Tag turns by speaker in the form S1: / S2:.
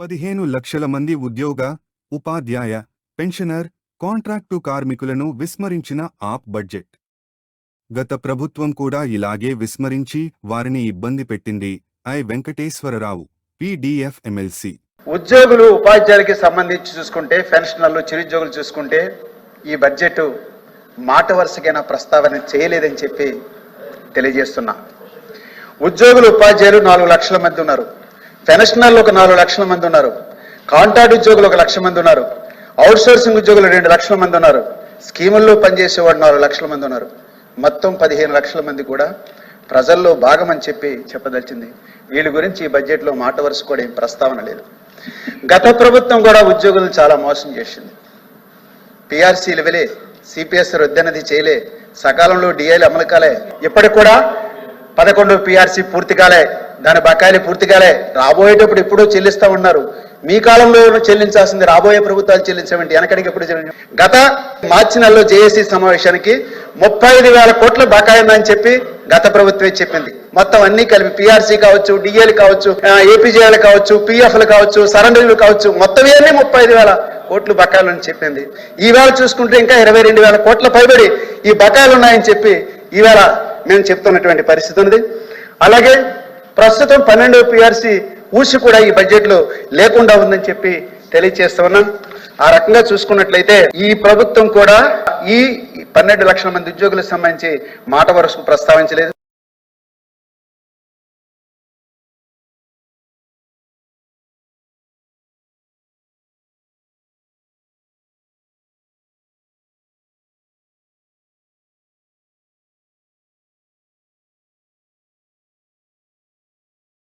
S1: పదిహేను లక్షల మంది ఉద్యోగ ఉపాధ్యాయ పెన్షనర్ కాంట్రాక్టు కార్మికులను విస్మరించిన ఆప్ బడ్జెట్. గత ప్రభుత్వం కూడా ఇలాగే విస్మరించి వారిని ఇబ్బంది పెట్టింది ఐ వెంకటేశ్వరరావు పీడీఎఫ్ ఎమ్మెల్సీ.
S2: ఉద్యోగులు ఉపాధ్యాయులకి సంబంధించి చూసుకుంటే పెన్షనర్లు చిరుద్యోగులు చూసుకుంటే ఈ బడ్జెట్ మాట వరుసకైనా ప్రస్తావన చేయలేదని చెప్పి తెలియజేస్తున్నా. ఉద్యోగులు ఉపాధ్యాయులు నాలుగు లక్షల మంది ఉన్నారు. పెన్షనర్లు ఒక నాలుగు లక్షల మంది ఉన్నారు. కాంట్రాక్ట్ ఉద్యోగులు ఒక లక్ష మంది ఉన్నారు. అవుట్ సోర్సింగ్ ఉద్యోగులు రెండు లక్షల మంది ఉన్నారు. స్కీముల్లో పనిచేసేవాడు నాలుగు లక్షల మంది ఉన్నారు. మొత్తం పదిహేను లక్షల మంది కూడా ప్రజల్లో భాగమని చెప్పి చెప్పదలిచింది. వీళ్ళ గురించి ఈ బడ్జెట్లో మాట వరుస కూడా ఏం ప్రస్తావన లేదు. గత ప్రభుత్వం కూడా ఉద్యోగులను చాలా మోసం చేసింది. పిఆర్సీలు వెళ్ళే సిపిఎస్ రద్దనది చేయలే సకాలంలో డిఐలు అమలు కాలే. ఇప్పటికి కూడా పదకొండు పిఆర్సీ పూర్తి కాలే. దాని బకాయిలు పూర్తిగాలే. రాబోయేటప్పుడు ఎప్పుడూ చెల్లిస్తా ఉన్నారు. మీ కాలంలో చెల్లించాల్సింది రాబోయే ప్రభుత్వాలు చెల్లించమండి. వెనకడికి ఎప్పుడు చెల్లించ? గత మార్చి నెలలో జేఏసీ సమావేశానికి ముప్పై ఐదు వేల కోట్ల బకాయి ఉందని చెప్పి గత ప్రభుత్వమే చెప్పింది. మొత్తం అన్ని కలిపి పిఆర్సీ కావచ్చు డిఏలు కావచ్చు ఏపీజేలు కావచ్చు పిఎఫ్లు కావచ్చు సరెండర్లు కావచ్చు మొత్తం ఇవన్నీ ముప్పై ఐదు వేల కోట్లు బకాయిలు అని చెప్పింది. ఈవేళ చూసుకుంటే ఇంకా ఇరవై రెండు వేల కోట్ల పైబడి ఈ బకాయిలు ఉన్నాయని చెప్పి ఈవేళ మేము చెప్తున్నటువంటి పరిస్థితి ఉంది అలాగే ప్రస్తుతం పన్నెండో పిఆర్సీ ఊసి కూడా ఈ బడ్జెట్లో లేకుండా ఉందని చెప్పి తెలియజేస్తా ఉన్నాం. ఆ రకంగా చూసుకున్నట్లయితే ఈ ప్రభుత్వం కూడా ఈ పన్నెండు లక్షల మంది ఉద్యోగులకు సంబంధించి మాట వరుసకు ప్రస్తావించలేదు.